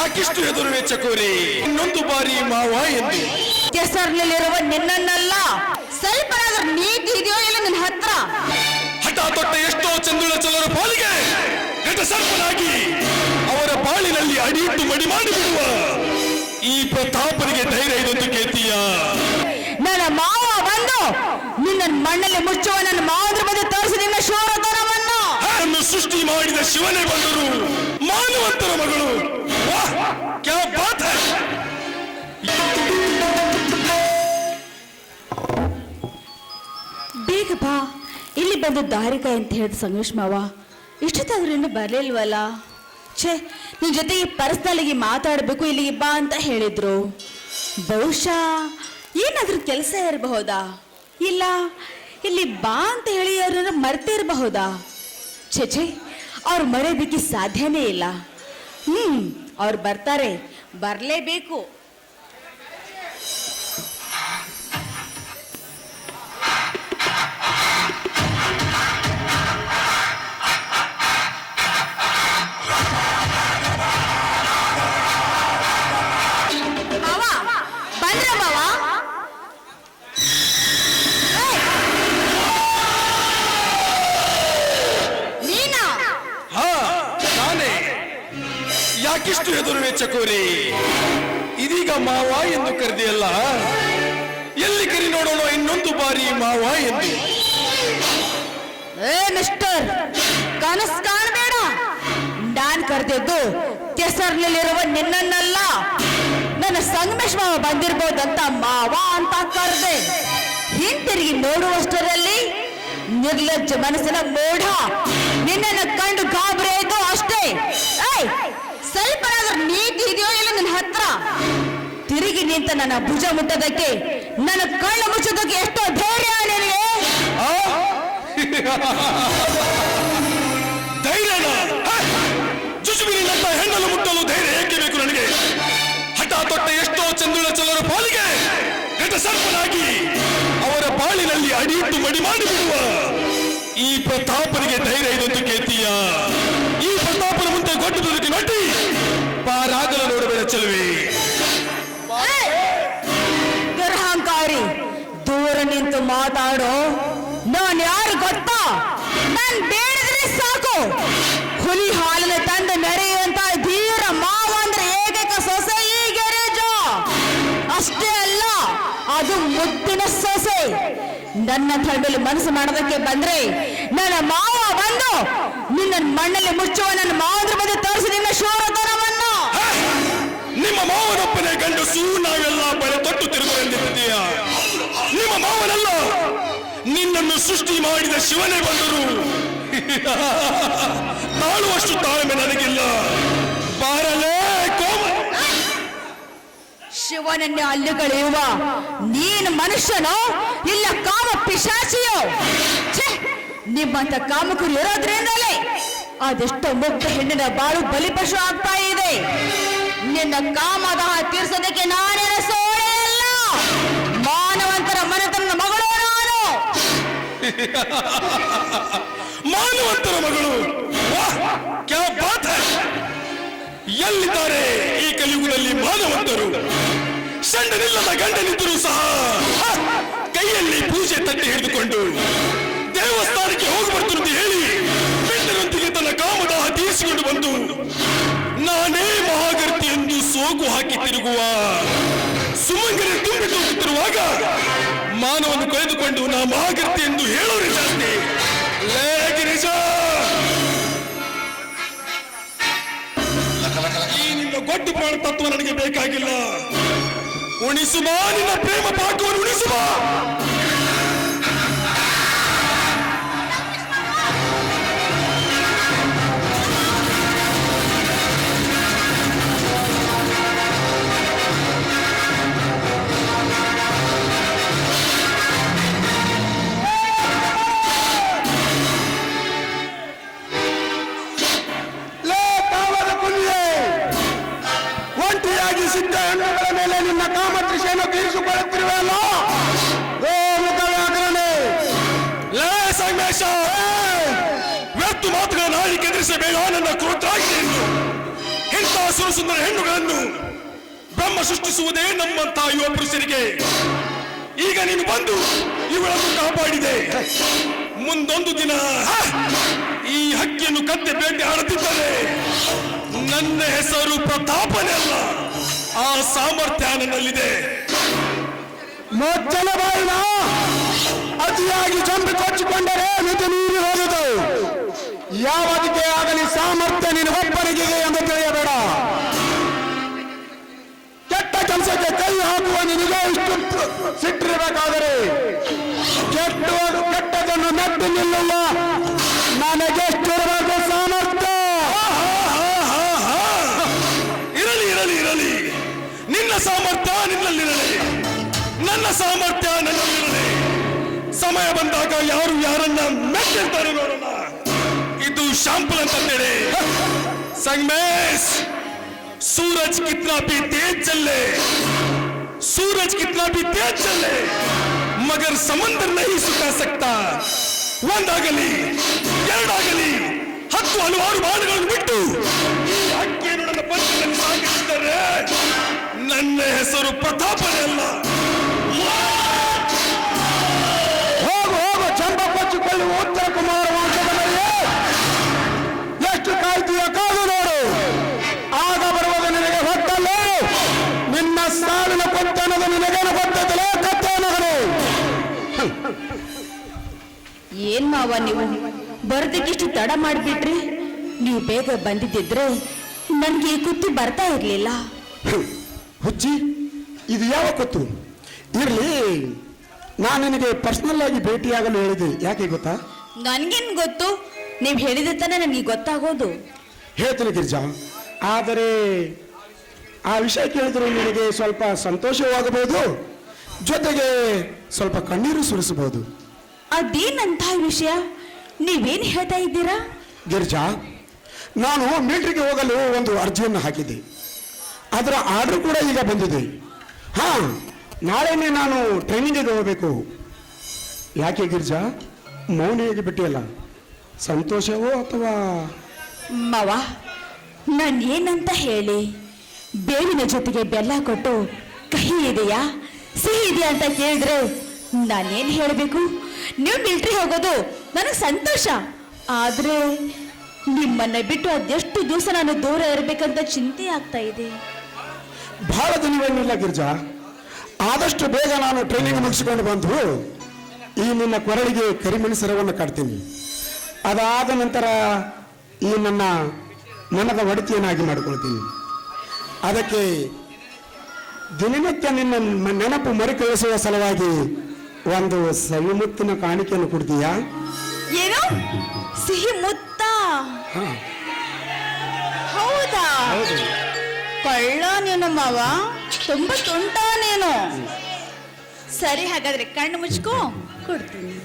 ಯಾಕಿಷ್ಟು ಹೆದರುವೆ ಕೋರಿ ಇನ್ನೊಂದು ಬಾರಿ ಮಾವ ಎಂದು. ಕೆಸರಿನಲ್ಲಿರುವ ನಿನ್ನನ್ನಲ್ಲ ಸ್ವಲ್ಪ ನೀತಿ ಇದೆಯೋ ಇಲ್ಲ ನಿನ್ನ ಹತ್ರ? ಹಠ ತೊಟ್ಟ ಎಷ್ಟೋ ಚಂದುಳ ಚಲರ ಪಾಲಿಗೆ ಸರ್ಪನಾಗಿ ಅವರ ಬಾಳಿನಲ್ಲಿ ಅಡಿಯಿಟ್ಟು ಮಡಿ ಮಾಡಿಬಿಡುವ ಈ ಪ್ರತಾಪನಿಗೆ ಧೈರ್ಯ ಇದೊಂದು ಕೇತೀಯ ನನ್ನ ಮಾವ ಬಂದು ನಿನ್ನ ಮಣ್ಣಲ್ಲಿ ಮುಚ್ಚುವ ನನ್ನ ಮಾವದ್ರ ಬಗ್ಗೆ ತೋರಿಸಿ ನಿನ್ನ ಶೂರತನವನ್ನು. ಸೃಷ್ಟಿ ಮಾಡಿದ ಶಿವನೇ ಬಂದರು ಮಾನವಂತರ ಮಗಳು. ವಾಹ್, ಕ್ಯಾ है. ಬೇಗ ಬಾ ಇಲ್ಲಿ ಬಂದು ದಾರಿಕಾಯಿ ಅಂತ ಹೇಳಿದ ಸಂಗಮೇಶ್ ಮಾವ. ಇಷ್ಟೊತ್ತಾದ್ರೂ ಇನ್ನೂ ಬರಲಿಲ್ವಲ್ಲ? ಛೇ ಜೊತೆ ಜೊತೆಗೆ ಪರ್ಸ್ನಲ್ಲಿಗೆ ಮಾತಾಡಬೇಕು ಇಲ್ಲಿಗೆ ಬಾ ಅಂತ ಹೇಳಿದ್ರು. ಬಹುಶಃ ಏನಾದರೂ ಕೆಲಸ ಇರಬಹುದಾ? ಇಲ್ಲ ಇಲ್ಲಿ ಬಾ ಅಂತ ಹೇಳಿ ಅವ್ರನ್ನ ಮರ್ತಿರಬಹುದಾ? ಛೇ ಛೇ ಅವ್ರು ಮರೆಯೋದಕ್ಕೆ ಸಾಧ್ಯನೇ ಇಲ್ಲ. ಹ್ಮ್ ಅವ್ರು ಬರ್ತಾರೆ ಬರಲೇಬೇಕು ಯಾಕಿಷ್ಟು ಹೆದರುವೆ ಚಕೋರಿ ಇದೀಗ ಮಾವ ಎಂದು ಕರೆದಿಯಲ್ಲ? ಎಲ್ಲಿ ಕರಿ ನೋಡೋಣ ಇನ್ನೊಂದು ಬಾರಿ ಮಾವ ಎಂದು. ಏ ಮಿಸ್ಟರ್ ಕನಸ್ ಕಾಣಬೇಡ. ನಾನ್ ಕರೆದಿದ್ದು ಕೆಸರ್ನಲ್ಲಿರುವ ನಿನ್ನನ್ನಲ್ಲ. ನನ್ನ ಸಂಗಮೇಶ್ ಮಾವ ಬಂದಿರ್ಬೋದಂತ ಮಾವ ಅಂತ ಕರೆದೆ. ಹಿಂತಿರುಗಿ ನೋಡುವಷ್ಟರಲ್ಲಿ ನಿರ್ಲಜ್ಜ ಮನಸ್ಸಿನ ಮೋಢ ನಿನ್ನನ್ನು ಕಂಡು ಗಾಬರಿ ಆಯ್ತು ಅಷ್ಟೇ. ಏಯ್ ಸ್ವಲ್ಪ ನೀತಿ ಇದೆಯೋ ಇಲ್ಲ ನನ್ನ ಹತ್ರ? ತಿರುಗಿ ನಿಂತ ನನ್ನ ಭುಜ ಮುಟ್ಟದಕ್ಕೆ, ನನ್ನ ಕಣ್ಣು ಮುಚ್ಚೋದಕ್ಕೆ ಎಷ್ಟೋ ಧೈರ್ಯ ನಿನಗೆ? ಧೈರ್ಯ? ಜುಜುಬಿನಿನಂತ ಹೆಣ್ಣನ್ನು ಮುಟ್ಟಲು ಧೈರ್ಯ ಏಕೆ ಬೇಕು ನನಗೆ? ಹಠ ತೊಟ್ಟ ಎಷ್ಟೋ ಚಂದುಳ ಚಲರ ಪಾಲಿಗೆ, ಘಟ ಸರ್ಪನಾಗಿ ಅವರ ಬಾಳಿನಲ್ಲಿ ಅಡಿಯಿಟ್ಟು ಮಡಿ ಮಾಡಿಬಿಡುವ ಈ ಪ್ರತಾಪನಿಗೆ ಧೈರ್ಯ ಇದೊಂದು ಕೇಳ್ತೀಯ? ಪ್ರತಾಪನ ಕೊಟ್ಟು ಬದುಕಿ ನಟಿ ಪಾರಾಗಲು ನೋಡಬೇಡ ಚೆಲುವೆ. ದುರಹಂಕಾರಿ ದೂರ ನಿಂತು ಮಾತಾಡೋ ನಾನ್ ಯಾರು ಗೊತ್ತಾ? ನಾನ್ ಬೇಡಿದ್ರೆ ಸಾಕು. ಹುಲಿ ಹಾಲನ್ನು ತಂದು ಮೆರೆಯುವಂತ ಧೀರ ಮಾವ ಅಂದ್ರೆ ಏಕೈಕ ಸೊಸೆ ಈ ಗೆರೆಜ. ಅಷ್ಟೇ ಅಲ್ಲ, ಅದು ಮುದ್ದಿನ ಸೊಸೆ. ನನ್ನ ತಂಡಲ್ಲಿ ಮನಸ್ಸು ಮಾಡೋದಕ್ಕೆ ಬಂದ್ರೆ ನನ್ನ ಮಾವ ಬಂದು ನಿನ್ನ ಮಣ್ಣಲ್ಲಿ ಮುಚ್ಚುವ ನನ್ನ ಮಾವದ್ರ ಬಗ್ಗೆ ತೋರಿಸಿ ನಿನ್ನ ಶೂರತನವನ್ನು? ನಿಮ್ಮ ಮಾವನೊಪ್ಪನೆ ಗಂಡಸು ನಾವೆಲ್ಲ ಬಳೆ ತೊಟ್ಟು ತಿರುಗುವಂತಿದ್ದೀಯ ನಿಮ್ಮ ಮಾವನಲ್ಲ ನಿನ್ನನ್ನು ಸೃಷ್ಟಿ ಮಾಡಿದ ಶಿವನೇ ಬಂದರು ತಾಳುವಷ್ಟು ತಾಳ್ಮೆ ನನಗಿಲ್ಲ ಬಾರಲೇ ಕೋಮ ಶಿವನನ್ನೇ ಅಲ್ಲುಗಳೆಯುವ ನೀನು ಮನುಷ್ಯನೋ ಇಲ್ಲ ಕಾಮ ಪಿಶಾಚಿಯೋ ಛೆ! ನಿಮ್ಮಂತ ಕಾಮಕರು ಇರೋದ್ರಿಂದಲೇ ಅದೆಷ್ಟೋ ಮುಗ್ಧ ಹೆಣ್ಣಿನ ಬಾಳು ಬಲಿಪಶು ಆಗ್ತಾ ಇದೆ. ನಿನ್ನ ಕಾಮದ ತೀರ್ಸೋದಕ್ಕೆ ನಾನೇನ ಸೋಳೆ ಅಲ್ಲ. ಮಾನವಂತರ ಮನೆತನ ಮಗಳು ನಾನು. ಮಾನವಂತರ ಮಗಳು. ಎಲ್ಲಿದ್ದಾರೆ ಈ ಕಲಿಯುಗದಲ್ಲಿ ಮಾನವಂತರು? ಸಣ್ಣನಿಲ್ಲದ ಗಂಡನಿದ್ದರೂ ಸಹ ಕೈಯಲ್ಲಿ ಪೂಜೆ ತಟ್ಟೆ ಹಿಡಿದುಕೊಂಡು ಕಾಮದಾಹ ತೀರಿಸಿಕೊಂಡು ಬಂದು, ನಾನೇ ಮಹಾಗರ್ತಿ ಎಂದು ಸೋಗು ಹಾಕಿ ತಿರುಗುವ ಸುಮಂಗರೆ ತುಂಬಿ ಹೋಗುತ್ತಿರುವಾಗ ಮಾನವನ್ನು ಕಳೆದುಕೊಂಡು ನಾ ಮಹಾಗರ್ತಿ ಎಂದು ಹೇಳೋರು ಜಾಸ್ತಿ ಈ ನಿನ್ನ ಗೊಡ್ಡು ಪ್ರಾಣ ತತ್ವ ನನಗೆ ಬೇಕಾಗಿಲ್ಲ. ಉಣಿಸುವ ನಿನ್ನ ಪ್ರೇಮ ಪಾಠವನ್ನು ಉಣಿಸುವ ಸಿದ್ಧ ಹೆಣ್ಣುಗಳ ಮೇಲೆ ನಿನ್ನ ಕಾಮತೃಷೆಯನ್ನು ತೀರಿಸಿಕೊಳ್ಳುತ್ತಿರುವೆಯಲ್ಲ ಸಂಗಮೇಶ. ವ್ಯರ್ಥ ಮಾತುಗಳ ನಾಳಿ ಕೆದರಿಸಬೇಡ ನನ್ನ ಕ್ರೋಧಾಗ್ನಿಯನ್ನು ಇಂಥ ಸುರಸುಂದರ ಹೆಣ್ಣುಗಳನ್ನು ಬ್ರಹ್ಮ ಸೃಷ್ಟಿಸುವುದೇ ನಮ್ಮಂತಹ ಯುವ ಪುರುಷರಿಗೆ. ಈಗ ನೀನು ಬಂದು ಇವುಗಳನ್ನು ಕಾಪಾಡಿದೆ. ಮುಂದೊಂದು ದಿನ ಈ ಹಕ್ಕಿಯನ್ನು ಕತ್ತೆ ಬೇಟೆ ಆಡುತ್ತಿದ್ದರೆ ನನ್ನ ಹೆಸರು ಪ್ರತಾಪನೆ ಅಲ್ಲ. ಆ ಸಾಮರ್ಥ್ಯ ನನ್ನಲ್ಲಿದೆ ಮೊಚ್ಚಲ ಬಾಯಿನ ಅತಿಯಾಗಿ ಚಂಪಿ ಕೊಚ್ಚಿಕೊಂಡರೆ ಮಿತಿ ನೀರು ಹೋಗುದು ಯಾವುದಕ್ಕೆ ಆಗಲಿ ಸಾಮರ್ಥ್ಯ ನಿನಗೊಬ್ಬನಿಗೆ ಎಂದು ತಿಳಿಯಬೇಡ. ಕೆಟ್ಟ ಕೆಲಸಕ್ಕೆ ಕೈ ಹಾಕುವ ನಿನಗೆ ಇಷ್ಟು ಸಿಟ್ಟಿರಬೇಕಾದರೆ. ಕೆಟ್ಟ ಕೆಟ್ಟದನ್ನು ನಟ್ಟು ನಿಲ್ಲುವ ನನಗೆಷ್ಟಿರಬೇಕು ಸಾಮರ್ಥ್ಯ ನಿನ್ನಲ್ಲಿರಲಿ ನನ್ನ ಸಾಮರ್ಥ್ಯ ನನ್ನಲ್ಲಿರಲಿ ಸಮಯ ಬಂದಾಗ ಯಾರು ಯಾರನ್ನ ಮೆಚ್ಚಿರ್ತಾರೆ ನೋಡೋಣ ಇದು ಶಾಂಪಲ್ ಅಂತಂದೇಳಿ ಸಂಗಮೇಶ್ सूरज कितना भी तेज चले सूरज कितना भी तेज चले मगर समंदर नहीं सुखा सकता ಒಂದಾಗಲಿ ಎರಡಾಗಲಿ ಹತ್ತು ಹಲವಾರು ಬಾಣಗಳನ್ನು ಬಿಟ್ಟು ಈ ಹಕ್ಕಿಯನ್ನು ನನ್ನ ಪಂಚದಲ್ಲಿ ಸಾಗಿಸಿದರೆ ನನ್ನ ಹೆಸರು ಪ್ರತಾಪ ಅಲ್ಲ. ಹೋಗು ಹೋಗು ಚಂದ ಕೊಚ್ಚಿಕೊಳ್ಳಿ ಉತ್ತರ ಕುಮಾರ ಎಷ್ಟು ಕಾಯ್ತೀಯ ಕಾದು ನೋಡು. ಆಗ ಬರುವುದು ನಿನಗೆ ಹೊತ್ತಲ್ಲ ನಿನ್ನ ಸಾವಿನ ಕೊತ್ತನದ ನಿನಗೇನು ಗೊತ್ತಿದ್ದಲೇ ಕತ್ತೆ ಮಗನು ಏನ್ ಮಾವ ನೀವು? ಬರೋದಕ್ಕಿಷ್ಟು ತಡ ಮಾಡಿಬಿಟ್ರಿ? ನೀವು ಬೇಗ ಬಂದಿದ್ದಿದ್ರೆ ನನಗೆ ಈ ಕುತ್ತಿ ಬರ್ತಾ ಇರ್ಲಿಲ್ಲ. ಹುಚ್ಚಿ ಇದು ಯಾವ ಕೊತ್ತು ಇರ್ಲಿ ನಾನು ನಿನಗೆ ಪರ್ಸನಲ್ ಆಗಿ ಭೇಟಿಯಾಗಲು ಹೇಳಿದೆ. ಯಾಕೆ ಗೊತ್ತಾ? ನನ್ಗೇನ್ ಗೊತ್ತು? ನೀವು ಹೇಳಿದ ತಾನೇ ನನಗೆ ಗೊತ್ತಾಗೋದು. ಹೇಳ್ತೀನಿ ಗಿರ್ಜಾ ಆದರೆ ಆ ವಿಷಯ ಕೇಳಿದ್ರೆ ನಿನಗೆ ಸ್ವಲ್ಪ ಸಂತೋಷವಾಗಬಹುದು ಜೊತೆಗೆ ಸ್ವಲ್ಪ ಕಣ್ಣೀರು ಸುರಿಸಬಹುದು. ಅದೇನಂತ ವಿಷಯ? ನೀವೇನು ಹೇಳ್ತಾ ಇದ್ದೀರಾ? ಗಿರ್ಜಾ ನಾನು ಮಿಲಿಟರಿಗೆ ಹೋಗಲು ಒಂದು ಅರ್ಜಿಯನ್ನು ಹಾಕಿದ್ದೆ. ಅದರ ಆರ್ಡರ್ ಕೂಡ ಈಗ ಬಂದಿದೆ. ಹಾ ನಾಳೆನೇ ನಾನು ಟ್ರೈನಿಂಗಿಗೆ ಹೋಗಬೇಕು. ಯಾಕೆ ಗಿರಿಜಾ? ಮೌನಿಯಾಗಿ ಬಿಟ್ಟಿಯಲ್ಲ. ಸಂತೋಷವೋ ಅಥವಾ? ಮಾವ ನಾನು ಏನಂತ ಹೇಳಿ? ಬೇವಿನ ಜೊತೆಗೆ ಬೆಲ್ಲ ಕೊಟ್ಟು ಕಹಿ ಇದೆಯಾ, ಸಿಹಿ ಇದೆಯಾ ಅಂತ ಕೇಳಿದ್ರೆ ನಾನೇನು ಹೇಳಬೇಕು? ನೀವು ಮಿಲ್ಟ್ರಿ ಹೋಗೋದು ನನಗೆ ಸಂತೋಷ. ಆದರೆ ನಿಮ್ಮನ್ನ ಬಿಟ್ಟು ಅದೆಷ್ಟು ದಿವಸ ನಾನು ದೂರ ಇರಬೇಕಂತ ಚಿಂತೆ ಆಗ್ತಾ ಇದೆ. ಬಹಳ ದಿನವೇನಿಲ್ಲ ಗಿರಿಜಾ ಆದಷ್ಟು ಬೇಗ ನಾನು ಟ್ರೈನಿಂಗ್ ಮುಗಿಸಿಕೊಂಡು ಬಂದು ಈ ನಿನ್ನ ಕೊರಳಿಗೆ ಕರಿಮೆಣಸರವನ್ನು ಕಟ್ತೀನಿ. ಅದಾದ ನಂತರ ಈ ನನ್ನ ನನಗ ಒಡತಿಯನ್ನಾಗಿ ಮಾಡಿಕೊಳ್ತೀನಿ. ಅದಕ್ಕೆ ದಿನನಿತ್ಯ ನಿನ್ನ ನೆನಪು ಮರುಕಳಿಸುವ ಸಲುವಾಗಿ ಒಂದು ಸವಿಮುತ್ತಿನ ಕಾಣಿಕೆಯನ್ನು ಕೊಡ್ತೀಯಾ? ಏನು? ಸಿಹಿ ಮುತ್ತ? ಹೌದಾ. ಕಳ್ಳನೇನಮ್ಮವ ತುಂಬ ತುಂಟಾನೇನು ಸರಿ ಹಾಗಾದ್ರೆ ಕಣ್ಣು ಮುಚ್ಕೋ ಕೊಡ್ತೀನಿ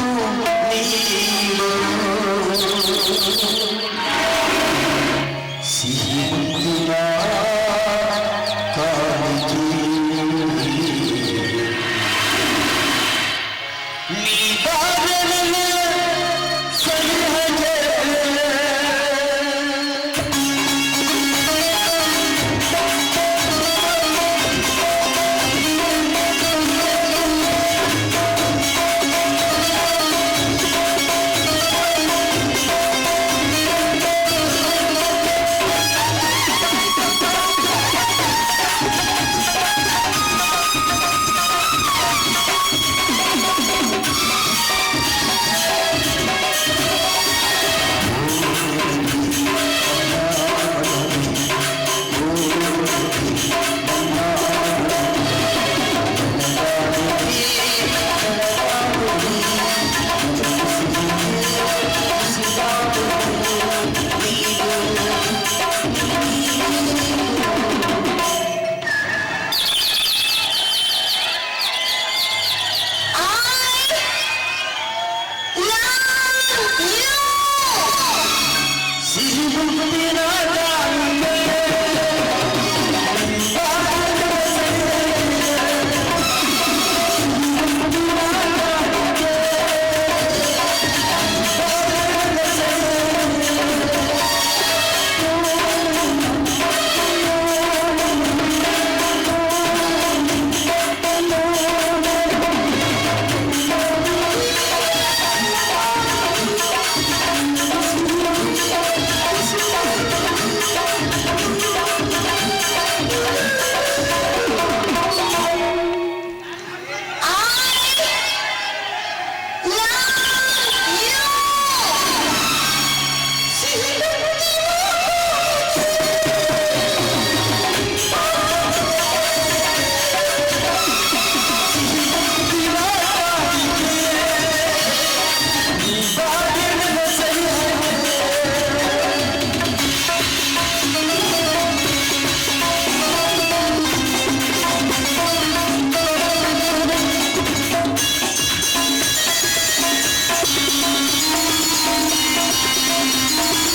Oh, Thank you.